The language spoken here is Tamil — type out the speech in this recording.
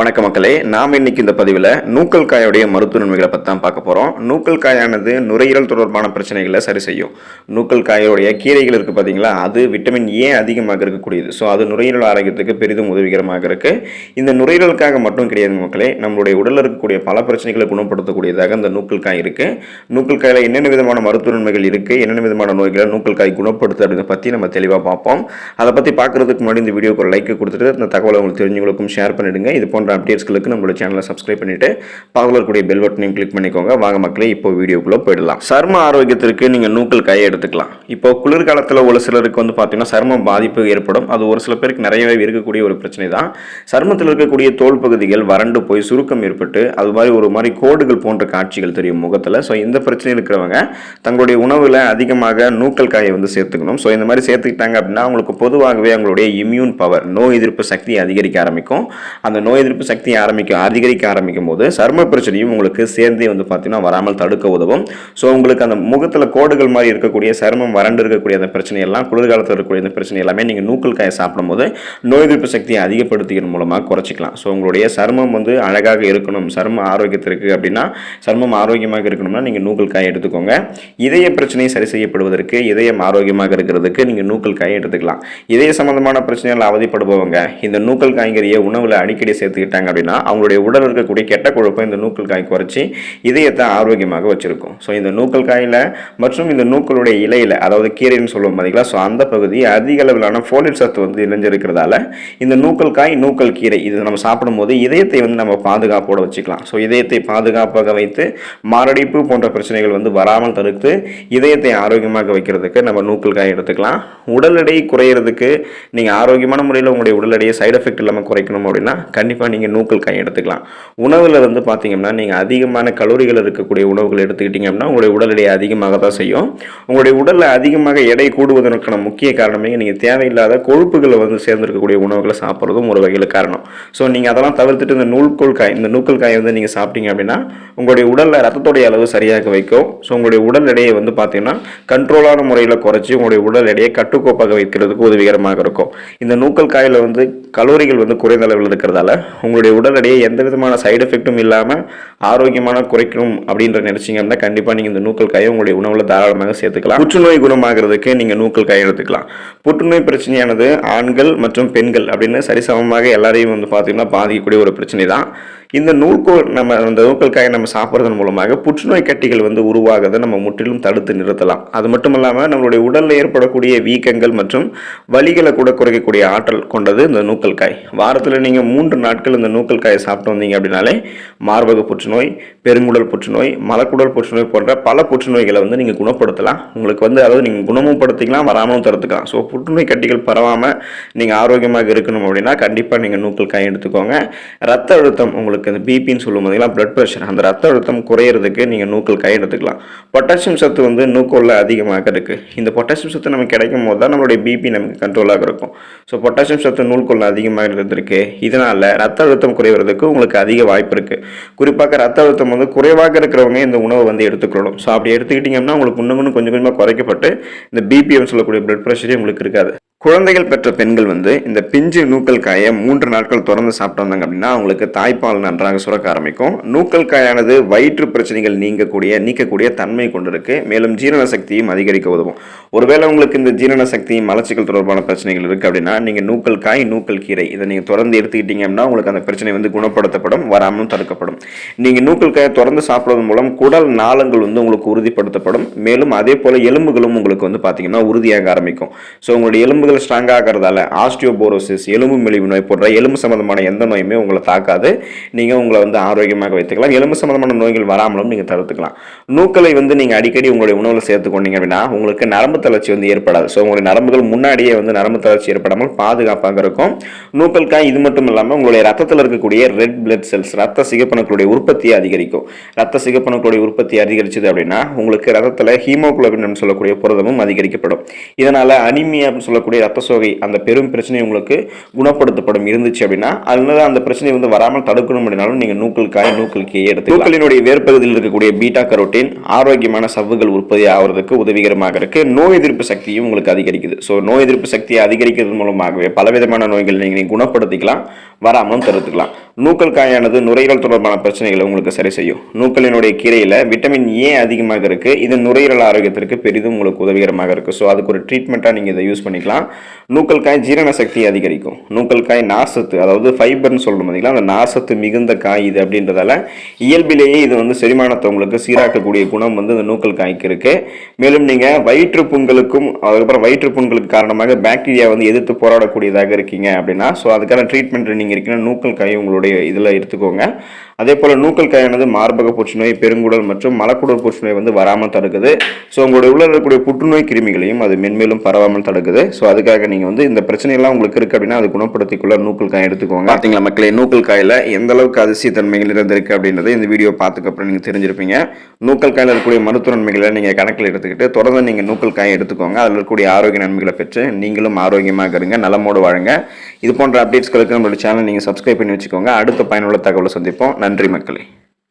வணக்க மக்களே நாம் இன்னைக்கு இந்த பதிவில் நூக்கல் காயோடைய மருத்துவ நன்மைகளை பற்றி தான் பார்க்க போகிறோம் நூக்கல் காயானது நுரையீரல் தொடர்பான பிரச்சனைகளை சரி செய்யும். நூக்கல் காயோடைய கீரைகள் இருக்குது பார்த்தீங்களா அது விட்டமின் ஏ அதிகமாக இருக்கக்கூடியது. ஸோ அது நுரையீரல் ஆரோக்கியத்துக்கு பெரிதும் உதவிகரமாக இருக்குது இந்த நுரையீரலுக்காக மட்டும் கிடையாது மக்களே நம்மளுடைய உடலில் இருக்கக்கூடிய பல பிரச்சனைகளை குணப்படுத்தக்கூடியதாக இந்த நூக்கல் காய் இருக்குது நூக்கல் காயில் என்னென்ன விதமான மருத்துவ நன்மைகள் இருக்குது என்னென்ன விதமான நோய்களை நூக்கல் காய் குணப்படுத்து அப்படின்னு பற்றி நம்ம தெளிவாக பார்ப்போம். அதை பற்றி பார்க்குறதுக்கு முன்னாடி இந்த வீடியோக்கு ஒரு லைக் கொடுத்துட்டு இந்த தகவலை உங்களுக்கு தெரிஞ்சவங்களுக்கும் ஷேர் பண்ணிடுங்க. இது போன்ற அப்டேட்ஸ்களுக்கு நம்மளோட சேனலை சப்ஸ்கிரைப் பண்ணிட்டு பக்கத்தில் கூடிய பெல் பட்டனையும் கிளிக் பண்ணிக்கோங்க. வாங்க மக்களே இப்போ வீடியோக்குள்ளே போயிடலாம். சர்ம ஆரோக்கியத்திற்கு நீங்கள் நூக்கல் காயை எடுத்துக்கலாம். இப்போ குளிர்காலத்தில் ஒரு சிலருக்கு வந்து பார்த்தீங்கன்னா சர்ம பாதிப்பு ஏற்படும். அது ஒரு சில பேருக்கு நிறையவே இருக்கக்கூடிய ஒரு பிரச்சனை தான். சர்மத்தில் இருக்கக்கூடிய தோல் பகுதிகள் வறண்டு போய் சுருக்கம் ஏற்பட்டு அது மாதிரி ஒரு மாதிரி கோடுகள் போன்ற காட்சிகள் தெரியும் முகத்தில். ஸோ இந்த பிரச்சனை இருக்கிறவங்க தங்களுடைய உணவில் அதிகமாக நூக்கல் காயை வந்து சேர்த்துக்கணும். ஸோ இந்த மாதிரி சேர்த்துக்கிட்டாங்க அப்படின்னா அவங்களுக்கு பொதுவாகவே அவங்களுடைய இம்யூன் பவர் நோய் எதிர்ப்பு சக்தி அதிகரிக்க ஆரம்பிக்கும். அந்த நோய் எதிர்ப்பு சக்தி ஆரம்பிக்கும் அதிகரிக்க ஆரம்பிக்கும் போது சர்ம பிரச்சனையும் உங்களுக்கு சேர்ந்தே வந்து பார்த்தீங்கன்னா வராமல் தடுக்க உதவும். ஸோ உங்களுக்கு அந்த முகத்தில் கோடுகள் மாதிரி இருக்கக்கூடிய சருமம் வறண்டு இருக்கக்கூடிய அந்த பிரச்சனை எல்லாம் குளிர்காலத்தில் இருக்கக்கூடிய அந்த பிரச்சனை எல்லாமே நீங்கள் நூக்கல் காயை சாப்பிடும்போது நோய் எதிர்ப்பு சக்தியை அதிகப்படுத்திக்கிற மூலமாக குறைச்சிக்கலாம். ஸோ உங்களுடைய சருமம் வந்து அழகாக இருக்கணும். சரும ஆரோக்கியத்திற்கு அப்படின்னா சருமம் ஆரோக்கியமாக இருக்கணும்னா நீங்கள் நூக்கல் காயை எடுத்துக்கோங்க. இதய பிரச்சனை சரி செய்யப்படுவதற்கு இதயம் ஆரோக்கியமாக இருக்கிறதுக்கு நீங்கள் நூக்கல் காயை எடுத்துக்கலாம். இதய சம்பந்தமான பிரச்சனைகள் அவதிப்படுபவங்க இந்த நூக்கல் காய்கறியை உணவில் அடிக்கடி சேர்த்துக்கிட்டாங்க அப்படின்னா அவங்களுடைய உடல் இருக்கக்கூடிய கெட்ட கொழுப்பை இந்த நூக்கல் காய் குறைச்சி இதயத்தை ஆரோக்கியமாக வச்சுருக்கும். ஸோ இந்த நூக்கல் காயில் மற்றும் இந்த நூக்களுடைய இலையில் அதாவது கீரைன்னு சொல்லுவோம் பார்த்தீங்களா ஸோ அந்த பகுதி அதிக அளவிலான ஃபோலிட் சத்து வந்து இணைஞ்சிருக்கிறதால இந்த நூக்கல் காய் நூக்கல் கீரை இது நம்ம சாப்பிடும்போது இதயத்தை வந்து நம்ம பாதுகாப்போடு வச்சுக்கலாம். ஸோ இதயத்தை பாதுகாப்பாக வைத்து மாரடைப்பு போன்ற பிரச்சனைகள் வந்து வராமல் தடுத்து இதயத்தை ஆரோக்கியமாக வைக்கிறதுக்கு நம்ம நூக்கல் காய் எடுத்துக்கலாம். உடல் எடை குறையிறதுக்கு நீங்கள் ஆரோக்கியமான முறையில் உங்களுடைய உடல் எடையை சைடு எஃபெக்ட் இல்லாமல் குறைக்கணும் அப்படின்னா கண்டிப்பாக நீங்கள் நூக்கல் காய் எடுத்துக்கலாம். உணவில் வந்து பார்த்தீங்கன்னா நீங்கள் அதிகமான கலோரிகள் இருக்கக்கூடிய உணவுகள் எடுத்துக்கிட்டிங்க அப்படின்னா உங்களுடைய உடல் எடை அதிகமாக தான் செய்யும். உங்களுடைய உடலில் அதிகமாக எடை கூடுவதற்கான முக்கிய காரணமே நீங்கள் தேவையில்லாத கொழுப்புகளை வந்து சேர்ந்திருக்கக்கூடிய உணவுகளை சாப்பிட்றதும் ஒரு வகையில் காரணம். ஸோ நீங்கள் அதெல்லாம் தவிர்த்துட்டு இந்த நூல்கோல் காய் இந்த நூக்கல் காயை வந்து நீங்கள் சாப்பிட்டீங்க அப்படின்னா உங்களுடைய உடலில் ரத்தத்தோடைய அளவு சரியாக வைக்கும். ஸோ உங்களுடைய உடல் எடையை வந்து பார்த்தீங்கன்னா கண்ட்ரோலான முறையில் குறைச்சி உங்களுடைய உடல் எடையை கட்டுக்கோப்பாக வைக்கிறதுக்கு உதவிகரமாக இருக்கும். இந்த நூக்கல் காயில் வந்து கலோரிகள் வந்து குறைந்த அளவில் இருக்கிறதால உங்களுடைய உடல் எடையை எந்த விதமான சைடு எஃபெக்ட்டும் இல்லாமல் ஆரோக்கியமான குறைக்கணும் அப்படின்ற நினைச்சீங்க அப்படின்னா கண்டிப்பாக நீங்கள் இந்த நூக்கல் காயை உங்களுடைய உணவில் தாராளமாக சேர்த்துக்கலாம். புற்றுநோய் குணமாகிறதுக்கு நீங்கள் நூக்கல் காயை எடுத்துக்கலாம். புற்றுநோய் பிரச்சனையானது ஆண்கள் மற்றும் பெண்கள் அப்படின்னு சரிசமமாக எல்லாரையும் வந்து பார்த்தீங்கன்னா பாதிக்கக்கூடிய ஒரு பிரச்சனை தான் இந்த நூல்கோல் நம்ம அந்த நூல்களுக்காக நம்ம சாப்பிட்றதன் மூலமாக புற்றுநோய் கட்டிகள் வந்து உருவாகிறதை நம்ம முற்றிலும் தடுத்து நிறுத்தலாம். அது மட்டும் இல்லாமல் நம்மளுடைய உடலில் ஏற்படக்கூடிய வீக்கங்கள் மற்றும் வலிகளை கூட குறைக்கக்கூடிய ஆற்றல் கொண்டது இந்த நூக்கல்காய் வாரத்தில் நீங்கள் மூன்று நாட்கள் இந்த நூக்கல்காயை சாப்பிட்டு வந்தீங்க அப்படின்னாலே மார்பக புற்றுநோய் பெருங்குடல் புற்றுநோய் மலக்குடல் புற்றுநோய் போன்ற பல புற்றுநோய்களை வந்து நீங்கள் குணப்படுத்தலாம். உங்களுக்கு வந்து அதாவது நீங்கள் குணமும் படுத்திக்கலாம் வராமலும் தடுத்துக்கலாம். ஸோ புற்றுநோய் கட்டிகள் பரவாமல் நீங்கள் ஆரோக்கியமாக இருக்கணும் அப்படின்னா கண்டிப்பாக நீங்கள் நூக்கல்காயை எடுத்துக்கோங்க. ரத்த அழுத்தம் உங்களுக்கு இந்த பிபின்னு சொல்லும் பார்த்தீங்களா ப்ளட் ப்ரெஷர் அந்த ரத்த அழுத்தம் குறையிறதுக்கு நீங்கள் நூக்கல் கை எடுத்துக்கலாம். பொட்டாசியம் சத்து வந்து நூக்கோலில் அதிகமாக இருக்குது இந்த பொட்டாசியம் சத்து நமக்கு கிடைக்கும் போது தான் நம்மளுடைய பிபி நமக்கு கண்ட்ரோலாக இருக்கும். ஸோ பொட்டாசியம் சத்து நூல்கோலில் அதிகமாக இருந்திருக்கு. இதனால் ரத்த அழுத்தம் குறைவதுக்கு உங்களுக்கு அதிக வாய்ப்பு இருக்குது குறிப்பாக ரத்த அழுத்தம் வந்து குறைவாக இருக்கிறவங்க இந்த உணவை வந்து எடுத்துக்கணும் ஸோ அப்படி எடுத்துக்கிட்டிங்கன்னா உங்களுக்கு இன்னும் இன்னும் கொஞ்சம் கொஞ்சமாக குறைக்கப்பட்டு இந்த பிபிஎம் சொல்லக்கூடிய ப்ளட் ப்ரெஷரே உங்களுக்கு இருக்காது. குழந்தைகள் பெற்ற பெண்கள் வந்து இந்த பிஞ்சு நூக்கல் காயை மூன்று நாட்கள் தொடர்ந்து சாப்பிட்டு வந்தாங்க அப்படின்னா அவங்களுக்கு தாய்ப்பால் நன்றாக சுரக்க ஆரம்பிக்கும். நூக்கல் காயானது வயிற்று பிரச்சனைகள் நீங்கக்கூடிய நீக்கக்கூடிய தன்மை கொண்டிருக்கு. மேலும் ஜீரண சக்தியும் அதிகரிக்க உதவும். ஒருவேளை உங்களுக்கு இந்த ஜீரண சக்தி மலச்சிக்கல் தொடர்பான பிரச்சனைகள் இருக்குது அப்படின்னா நீங்கள் நூக்கல் காய் நூக்கல் கீரை இதை நீங்கள் தொடர்ந்து எடுத்துக்கிட்டீங்க அப்படின்னா உங்களுக்கு அந்த பிரச்சனை வந்து குணப்படுத்தப்படும் வராமலும் தடுக்கப்படும். நீங்கள் நூக்கல் காயை தொடர்ந்து சாப்பிடுவதன் மூலம் குடல் நாளங்கள் வந்து உங்களுக்கு உறுதிப்படுத்தப்படும். மேலும் அதே போல் எலும்புகளும் உங்களுக்கு வந்து பார்த்தீங்கன்னா உறுதியாக ஆரம்பிக்கும். ஸோ உங்களுடைய எலும்புகள் ஸ்ட்ராங் ஆகிறதால ஆஸ்டியோபோரோசிஸ் எலும்பு மெலிவு நோய் போன்ற எலும்பு சம்பந்தமான எந்த நோயுமே உங்களை தாக்காது. நீங்கள் உங்களை வந்து ஆரோக்கியமாக வைத்துக்கலாம். எலும்பு சம்பந்தமான நோய்கள் வராமலும் நீங்கள் தவிர்த்துக்கலாம். நூக்களை வந்து நீங்கள் அடிக்கடி உங்களுடைய உணவில் சேர்த்துக்கொண்டீங்க அப்படின்னா உங்களுக்கு நரம்பு தளர்ச்சி வந்து ஏற்படாது. ஸோ உங்களுடைய நரம்புகள் முன்னாடியே வந்து நரம்பு தளர்ச்சி ஏற்படாமல் பாதுகாப்பாக இருக்கும். நூக்கல்காய் இது மட்டும் இல்லாமல் உங்களுடைய ரத்தத்தில் இருக்கக்கூடிய ரெட் பிளட் செல்ஸ் ரத்த சிகப்பணுக்களுடைய உற்பத்தியை அதிகரிக்கும். ரத்த சிகப்பணுக்களுடைய உற்பத்தி அதிகரிச்சது அப்படின்னா உங்களுக்கு ரத்தத்தில் ஹீமோகுளோபின் சொல்லக்கூடிய புரதமும் அதிகரிக்கப்படும். இதனால் அனிமியா சொல்லக்கூடிய சொல்லக்கூடிய ரத்த சோகை அந்த பெரும் பிரச்சனை உங்களுக்கு குணப்படுத்தப்படும் இருந்துச்சு அப்படின்னா அதனால அந்த பிரச்சனை வந்து வராமல் தடுக்கணும் அப்படின்னாலும் நீங்கள் நூக்கல் காய் நூக்கல் கீயை எடுத்து நூக்கலினுடைய வேர்ப்பகுதியில் இருக்கக்கூடிய பீட்டா கரோட்டின் ஆரோக்கியமான சவ்வுகள் உற்பத்தி ஆகிறதுக்கு உதவிகரமாக இருக்கு. நோய் எதிர்ப்பு சக்தியும் உங்களுக்கு அதிகரிக்குது. ஸோ நோய் எதிர்ப்பு சக்தியை அதிகரிக்கிறது மூலமாகவே பலவிதமான நோய்கள் நீங்கள் குணப்படுத்திக்கலாம் வராமலும் தடுத்துக்கலாம். நூக்கல் காயானது நுரையீரல் தொடர்பான பிரச்சனைகளை உங்களுக்கு சரி செய்யும். நூக்கலினுடைய கீரையில் விட்டமின் ஏ அதிகமாக இருக்குது இது நுரையீரல் ஆரோக்கியத்திற்கு பெரிதும் உங்களுக்கு உதவிகரமாக இருக்குது ஸோ அதுக்கு ஒரு ட்ரீட்மெண்ட்டாக நீங்கள் இதை யூஸ் பண்ணிக்கலாம். நூக்கல் காய் ஜீரண சக்தியை அதிகரிக்கும். நூக்கல் காய் நாசத்து அதாவது ஃபைபர்னு சொல்லணும் பார்த்தீங்களா அந்த நாசத்து மிகுந்த காய் இது அப்படின்றதால இயல்பிலேயே இது வந்து செரிமானத்தை உங்களுக்கு சீராக்கக்கூடிய குணம் வந்து இந்த நூக்கல் காய்க்கு இருக்குது மேலும் நீங்கள் வயிற்று புண்களுக்கும் அதுக்கப்புறம் வயிற்று புண்களுக்கு காரணமாக பாக்டீரியா வந்து எதிர்த்து போராடக்கூடியதாக இருக்கீங்க அப்படின்னா ஸோ அதுக்கான ட்ரீட்மெண்ட் நீங்கள் இருக்கீங்கன்னா நூக்கல் காய் உங்களுடைய இதில் எடுத்துக்கோங்க. அதே போல் நூக்கல் காயானது மார்பக புற்றுநோய் பெருங்குடல் மற்றும் மலக்குடல் புற்றுநோய் வந்து வராமல் தடுக்குது. ஸோ உங்களுடைய உள்ள இருக்கக்கூடிய புற்றுநோய் கிருமிகளையும் அது மென்மேலும் பரவாமல் தடுக்குது. ஸோ அதுக்காக நீங்கள் வந்து இந்த பிரச்சனையெல்லாம் உங்களுக்கு இருக்குது அப்படின்னா அது குணப்படுத்திக்குள்ள நூக்கல் காய் எடுத்துக்கோங்க. பார்த்தீங்களா மக்களே நூக்கல் காயில் எந்த அளவுக்கு அதிசய தன்மைகள் இருந்திருக்கு அப்படின்றத இந்த வீடியோ பார்த்துக்கப்புறம் நீங்கள் தெரிஞ்சிருப்பீங்க. நூக்கல் காயில் இருக்கக்கூடிய மருத்துவ நன்மைகளை நீங்கள் கணக்கில் எடுத்துக்கிட்டு தொடர்ந்து நீங்கள் நூக்கல் காயை எடுத்துக்கோங்க. அதில் இருக்கக்கூடிய ஆரோக்கிய நன்மைகளை பெற்று நீங்களும் ஆரோக்கியமாக இருங்க நலமோடு வாழுங்க. இது போன்ற அப்டேட்ஸ்களுக்கு நம்மளோட சேனல் நீங்கள் சப்ஸ்கிரைப் பண்ணி வச்சுக்கோங்க. அடுத்த பயனுள்ள தகவலை சந்திப்போம். நன்றி மக்களே.